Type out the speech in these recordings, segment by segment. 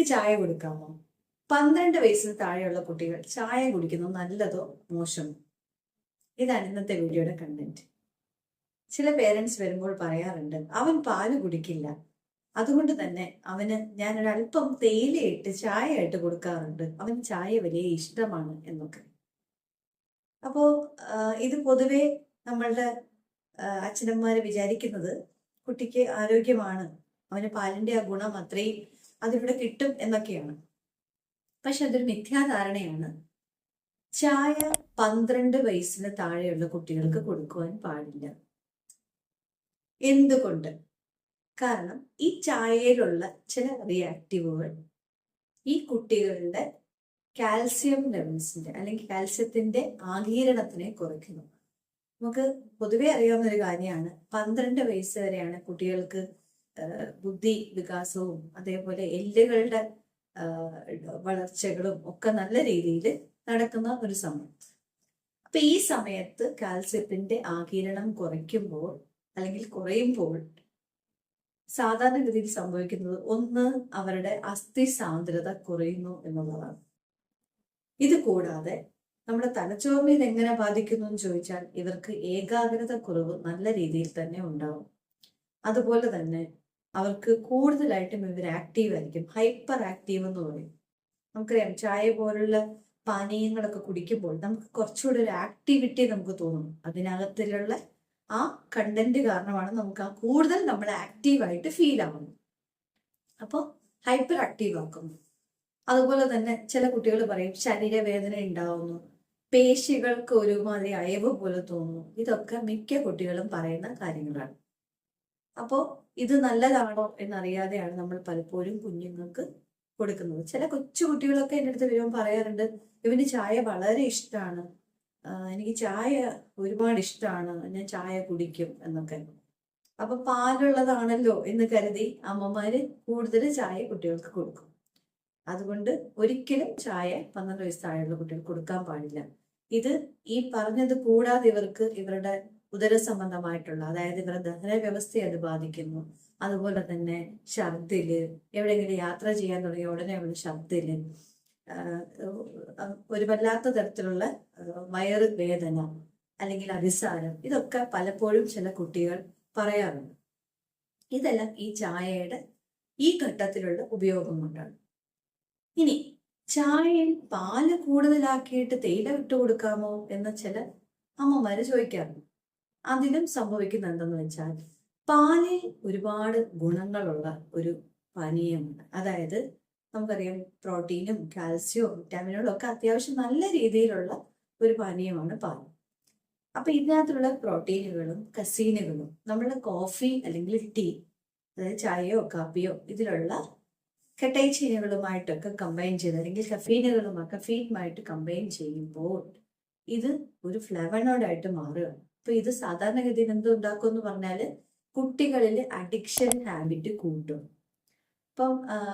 കുട്ടികൾക്ക് ചായ കൊടുക്കാമോ? പന്ത്രണ്ട് വയസ്സിന് താഴെയുള്ള കുട്ടികൾ ചായ കുടിക്കുന്നത് നല്ലതോ മോശമോ? ഇതാണ് ഇന്നത്തെ വീഡിയോയുടെ കണ്ടന്റ് ചില പേരൻസ് വരുമ്പോൾ പറയാറുണ്ട് അവൻ പാൽ കുടിക്കില്ല. അതുകൊണ്ട് തന്നെ അവന് ഞാൻ ഒരല്പം തേയിലയിട്ട് ചായ ആയിട്ട് കൊടുക്കാറുണ്ട്. അവൻ ചായ വലിയ ഇഷ്ടമാണ് എന്നൊക്കെ. അപ്പോ ആ, ഇത് പൊതുവെ നമ്മളുടെ ആ, അച്ഛനമ്മമാര് വിചാരിക്കുന്നത് കുട്ടിക്ക് ആരോഗ്യമാണ്. അവന് പാലിന്റെ ആ ഗുണം അത്രയും അതിവിടെ കിട്ടും എന്നൊക്കെയാണ്. പക്ഷെ അതൊരു മിഥ്യാധാരണയാണ്. ചായ പന്ത്രണ്ട് വയസ്സിന് താഴെയുള്ള കുട്ടികൾക്ക് കൊടുക്കുവാൻ പാടില്ല. എന്തുകൊണ്ട്? കാരണം ഈ ചായയിലുള്ള ചില റിയാക്റ്റീവുകൾ ഈ കുട്ടികളുടെ കാൽസ്യം ലെവൽസിന്റെ അല്ലെങ്കിൽ കാൽസ്യത്തിന്റെ ആകീരണത്തിനെ കുറയ്ക്കുന്നു. നമുക്ക് പൊതുവെ അറിയാവുന്ന ഒരു കാര്യമാണ് പന്ത്രണ്ട് വയസ്സ് വരെയാണ് കുട്ടികൾക്ക് ബുദ്ധി വികാസവും അതേപോലെ എല്ലുകളുടെ വളർച്ചകളും ഒക്കെ നല്ല രീതിയിൽ നടക്കുന്ന ഒരു സമയം. അപ്പൊ ഈ സമയത്ത് കാൽസ്യത്തിന്റെ ആകിരണം കുറയ്ക്കുമ്പോൾ അല്ലെങ്കിൽ കുറയുമ്പോൾ സാധാരണഗതിയിൽ സംഭവിക്കുന്നത് ഒന്ന് അവരുടെ അസ്ഥി സാന്ദ്രത കുറയുന്നു എന്നുള്ളതാണ്. ഇത് കൂടാതെ നമ്മുടെ തലച്ചോറിനെ ഇത് എങ്ങനെ ബാധിക്കുന്നു എന്ന് ചോദിച്ചാൽ ഇവർക്ക് ഏകാഗ്രത കുറവ് നല്ല രീതിയിൽ തന്നെ ഉണ്ടാവും. അതുപോലെ തന്നെ അവർക്ക് കൂടുതലായിട്ടും ഇവർ ആക്റ്റീവ് ആയിരിക്കും. ഹൈപ്പർ ആക്റ്റീവ് എന്ന് പറയും. നമുക്കറിയാം ചായ പോലുള്ള പാനീയങ്ങളൊക്കെ കുടിക്കുമ്പോൾ നമുക്ക് കുറച്ചുകൂടി ഒരു ആക്ടിവിറ്റി നമുക്ക് തോന്നും. അതിനകത്തിലുള്ള ആ കണ്ടന്റ് കാരണമാണ് നമുക്ക് ആ കൂടുതൽ നമ്മൾ ആക്റ്റീവായിട്ട് ഫീൽ ആവുന്നത്. അപ്പോൾ ഹൈപ്പർ ആക്റ്റീവ് ആക്കുന്നു. അതുപോലെ തന്നെ ചില കുട്ടികൾ പറയും ശരീരവേദന ഉണ്ടാവുന്നു. പേശികൾക്ക് ഒരുമാതിരി അയവ് പോലെ തോന്നുന്നു. ഇതൊക്കെ മിക്ക കുട്ടികളും പറയുന്ന കാര്യങ്ങളാണ്. അപ്പോൾ ഇത് നല്ലതാണോ എന്നറിയാതെയാണ് നമ്മൾ പലപ്പോഴും കുഞ്ഞുങ്ങൾക്ക് കൊടുക്കുന്നത്. ചില കൊച്ചു കുട്ടികളൊക്കെ എന്റെ അടുത്ത് വരുമ്പോൾ പറയാറുണ്ട് ഇവന് ചായ വളരെ ഇഷ്ടമാണ് എനിക്ക് ചായ ഒരുപാട് ഇഷ്ടമാണ് ഞാൻ ചായ കുടിക്കും എന്നൊക്കെ. അപ്പൊ പാലുള്ളതാണല്ലോ എന്ന് കരുതി അമ്മമാര് കൂടുതൽ ചായ കുട്ടികൾക്ക് കൊടുക്കും. അതുകൊണ്ട് ഒരിക്കലും ചായ പന്ത്രണ്ട് വയസ്സായുള്ള കുട്ടികൾക്ക് കൊടുക്കാൻ പാടില്ല. ഇത് ഈ പറഞ്ഞത് കൂടാതെ ഇവർക്ക് ഇവരുടെ ഉദര സംബന്ധമായിട്ടുള്ള അതായത് ഇവരുടെ ദഹന വ്യവസ്ഥയെ അത് ബാധിക്കുന്നു. അതുപോലെ തന്നെ ഛർദിൽ എവിടെയെങ്കിലും യാത്ര ചെയ്യാൻ തുടങ്ങിയ ഉടനെ ഉള്ള ഛർദിൽ ഒരു വല്ലാത്ത തരത്തിലുള്ള വയറ് വേദന അല്ലെങ്കിൽ അതിസാരം ഇതൊക്കെ പലപ്പോഴും ചില കുട്ടികൾ പറയാറുണ്ട്. ഇതെല്ലാം ഈ ചായയുടെ ഈ ഘട്ടത്തിലുള്ള ഉപയോഗം കൊണ്ടാണ്. ഇനി ചായയിൽ പാൽ കൂടുതലാക്കിയിട്ട് തേയില ഇട്ട് കൊടുക്കാമോ എന്ന് ചില അമ്മമാര് ചോദിക്കാറുണ്ട്. അതിലും സംഭവിക്കുന്ന എന്തെന്ന് വെച്ചാൽ പാലിൽ ഒരുപാട് ഗുണങ്ങളുള്ള ഒരു പാനീയമാണ് അതായത് നമുക്കറിയാം പ്രോട്ടീനും കാൽസ്യവും വിറ്റാമിനുകളും ഒക്കെ അത്യാവശ്യം നല്ല രീതിയിലുള്ള ഒരു പാനീയമാണ് പാൽ. അപ്പൊ ഇതിനകത്തുള്ള പ്രോട്ടീനുകളും കസീനുകളും നമ്മൾ കോഫി അല്ലെങ്കിൽ ടീ അതായത് ചായയോ കാപ്പിയോ ഇതിലുള്ള കെട്ടൈച്ചീനുകളുമായിട്ടൊക്കെ കമ്പൈൻ ചെയ്ത് അല്ലെങ്കിൽ കഫീനുകളുമായി കഫീനുമായിട്ട് കമ്പൈൻ ചെയ്യുമ്പോൾ ഇത് ഒരു ഫ്ലവനോഡായിട്ട് മാറുകയാണ്. അപ്പൊ ഇത് സാധാരണഗതിയിൽ എന്തുണ്ടാക്കും എന്ന് പറഞ്ഞാൽ കുട്ടികളിൽ അഡിക്ഷൻ ഹാബിറ്റ് കൂട്ടും. ഇപ്പം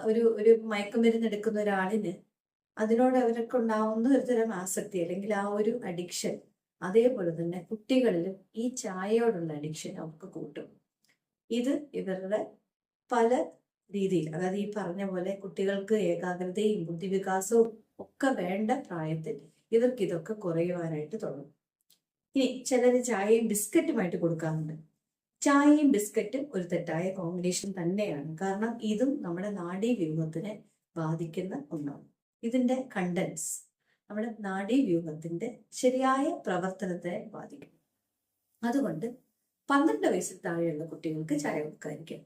ഒരു ഒരു മയക്കുമരുന്ന് എടുക്കുന്ന ഒരാളിന് അതിനോട് അവർക്ക് ഉണ്ടാവുന്ന ഒരു തരം ആസക്തി അല്ലെങ്കിൽ ആ ഒരു അഡിക്ഷൻ അതേപോലെ തന്നെ കുട്ടികളിലും ഈ ചായയോടുള്ള അഡിക്ഷൻ അവർക്ക് കൂട്ടും. ഇത് ഇവരുടെ പല രീതിയിൽ അതായത് ഈ പറഞ്ഞ പോലെ കുട്ടികൾക്ക് ഏകാഗ്രതയും ബുദ്ധിവികാസവും ഒക്കെ വേണ്ട പ്രായത്തിൽ ഇവർക്ക് ഇതൊക്കെ കുറയുവാനായിട്ട് തുടങ്ങും. ഇനി ചിലർ ചായയും ബിസ്ക്കറ്റുമായിട്ട് കൊടുക്കാറുണ്ട്. ചായയും ബിസ്ക്കറ്റും ഒരു തെറ്റായ കോമ്പിനേഷൻ തന്നെയാണ്. കാരണം ഇതും നമ്മുടെ നാഡീവ്യൂഹത്തിനെ ബാധിക്കുന്ന ഒന്നാണ്. ഇതിന്റെ കണ്ടൻസ് നമ്മുടെ നാഡീവ്യൂഹത്തിന്റെ ശരിയായ പ്രവർത്തനത്തെ ബാധിക്കും. അതുകൊണ്ട് പന്ത്രണ്ട് വയസ്സിൽ താഴെയുള്ള കുട്ടികൾക്ക് ചായ കൊടുക്കാതിരിക്കും.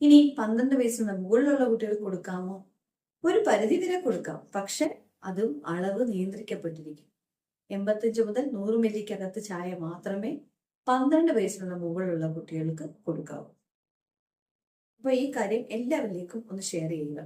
ഇനി പന്ത്രണ്ട് വയസ്സിന് മുകളിലുള്ള കുട്ടികൾക്ക് കൊടുക്കാമോ? ഒരു പരിധി വരെ കൊടുക്കാം. പക്ഷെ അതും അളവ് നിയന്ത്രിക്കപ്പെട്ടിരിക്കും. എൺപത്തഞ്ച് മുതൽ നൂറ് മില്ലിക്കകത്ത് ചായ മാത്രമേ പന്ത്രണ്ട് വയസ്സിനുള്ള മുകളിലുള്ള കുട്ടികൾക്ക് കൊടുക്കാവൂ. അപ്പൊ ഈ കാര്യം എല്ലാവരിലേക്കും ഒന്ന് ഷെയർ ചെയ്യുക.